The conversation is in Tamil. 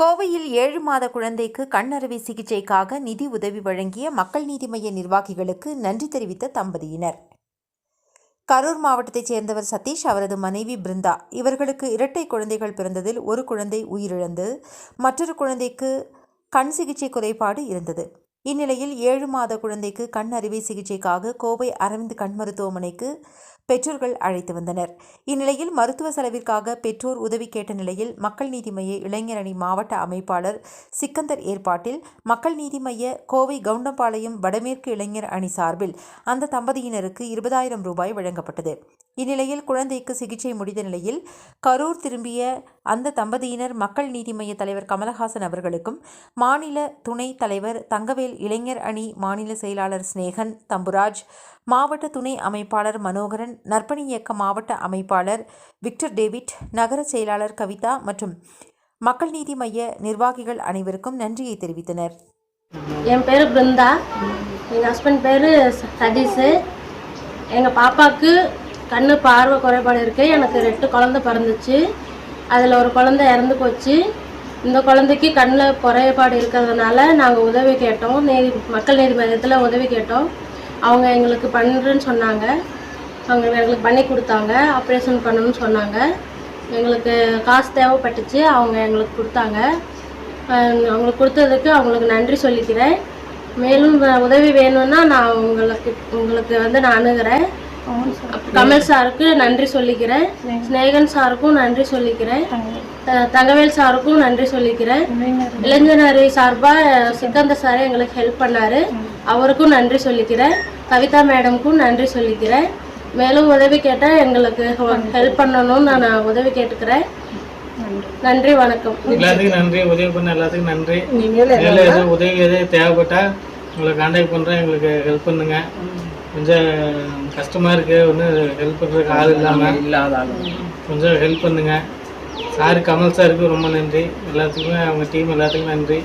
கோவையில் ஏழு மாத குழந்தைக்கு கண் அறுவை சிகிச்சைக்காக நிதி உதவி வழங்கிய மக்கள் நீதி மய்ய நிர்வாகிகளுக்கு நன்றி தெரிவித்த தம்பதியினர். கரூர் மாவட்டத்தைச் சேர்ந்தவர் சதீஷ் அவரது மனைவி பிருந்தா. இவர்களுக்கு இரட்டை குழந்தைகள் பிறந்ததில் ஒரு குழந்தை உயிரிழந்து மற்றொரு குழந்தைக்கு கண் சிகிச்சை குறைபாடு இருந்தது. இந்நிலையில் ஏழு மாத குழந்தைக்கு கண் அறுவை சிகிச்சைக்காக கோவை அரவிந்த் கண் மருத்துவமனைக்கு பெற்றோர்கள் அழைத்து வந்தனர். இந்நிலையில் மருத்துவ செலவிற்காக பெற்றோர் உதவி கேட்ட நிலையில் மக்கள் நீதி மைய இளைஞர் அணி மாவட்ட அமைப்பாளர் சிக்கந்தர் ஏற்பாட்டில் மக்கள் நீதி மைய கோவை கவுண்டம்பாளையம் வடமேற்கு இளைஞர் அணி சார்பில் அந்த தம்பதியினருக்கு இருபதாயிரம் ரூபாய் வழங்கப்பட்டது. இந்நிலையில் குழந்தைக்கு சிகிச்சை முடிந்த நிலையில் கரூர் திரும்பிய அந்த தம்பதியினர் மக்கள் நீதி மய்ய தலைவர் கமலஹாசன் அவர்களுக்கும் மாநில துணைத் தலைவர் தங்கவேல் இளைஞர் அணி மாநில செயலாளர் சிநேகன் தம்புராஜ் மாவட்ட துணை அமைப்பாளர் மனோகரன் நற்பணி இயக்க மாவட்ட அமைப்பாளர் விக்டர் டேவிட் நகர செயலாளர் கவிதா மற்றும் மக்கள் நீதி மைய நிர்வாகிகள் அனைவருக்கும் நன்றியை தெரிவித்தனர். என் பேர் பிருந்தா. எங்கள் ஹஸ்பண்ட் பேர் சதீஷ். எங்கள் பாப்பாவுக்கு கண்ணு பார்வை குறைபாடு இருக்குது எனக்கு ரெண்டு குழந்தை பிறந்துச்சு. அதில் ஒரு குழந்த இறந்து போச்சு. இந்த குழந்தைக்கு கண்ணில் குறைபாடு இருக்கிறதுனால நாங்கள் உதவி கேட்டோம். நீதி மக்கள் நீதி மையத்தில் உதவி கேட்டோம். அவங்க எங்களுக்கு பண்ணுறேன்னு சொன்னாங்க. அவங்க எங்களுக்கு பண்ணி கொடுத்தாங்க. ஆப்ரேஷன் பண்ணணும்னு சொன்னாங்க. எங்களுக்கு காசு தேவைப்பட்டுச்சு. அவங்க எங்களுக்கு கொடுத்தாங்க. அவங்களுக்கு கொடுத்ததுக்கு அவங்களுக்கு நன்றி சொல்லிக்கிறேன். மேலும் உதவி வேணும்னா நான் உங்களுக்கு உங்களுக்கு வந்து நான் அணுகிறேன். கமல் சாருக்கு நன்றி சொல்லிக்கிறேன். ஸ்நேகன் சாருக்கும் நன்றி சொல்லிக்கிறேன். தங்கவேல். சாருக்கும் நன்றி சொல்லிக்கிறேன். இளைஞர். சார்பாக சிக்கந்தர் சார் எங்களுக்கு ஹெல்ப் பண்ணாரு. அவருக்கும் நன்றி சொல்லிக்கிறேன். கவிதா மேடம்க்கும் நன்றி சொல்லிக்கிறேன். மேலும் உதவி கேட்டால் எங்களுக்கு ஹெல்ப் பண்ணணும்னு நான் உதவி கேட்டுக்கிறேன். நன்றி. வணக்கம். எல்லாத்துக்கும் நன்றி. உதவி பண்ண எல்லாத்துக்கும் நன்றி. மேலே எதுவும் உதவி எதுவும் தேவைப்பட்டா உங்களை காண்டாக்ட் பண்ணுறேன் எங்களுக்கு ஹெல்ப் பண்ணுங்க. கொஞ்சம் கஷ்டமா இருக்கு. ஒன்றும் ஹெல்ப் பண்ணுறதுக்கு ஆள் இல்லாமல் கொஞ்சம் ஹெல்ப் பண்ணுங்க. சார் கமல் சாருக்கு ரொம்ப நன்றி. எல்லாத்துக்குமே அவங்க டீம் எல்லாத்துக்கும் நன்றி.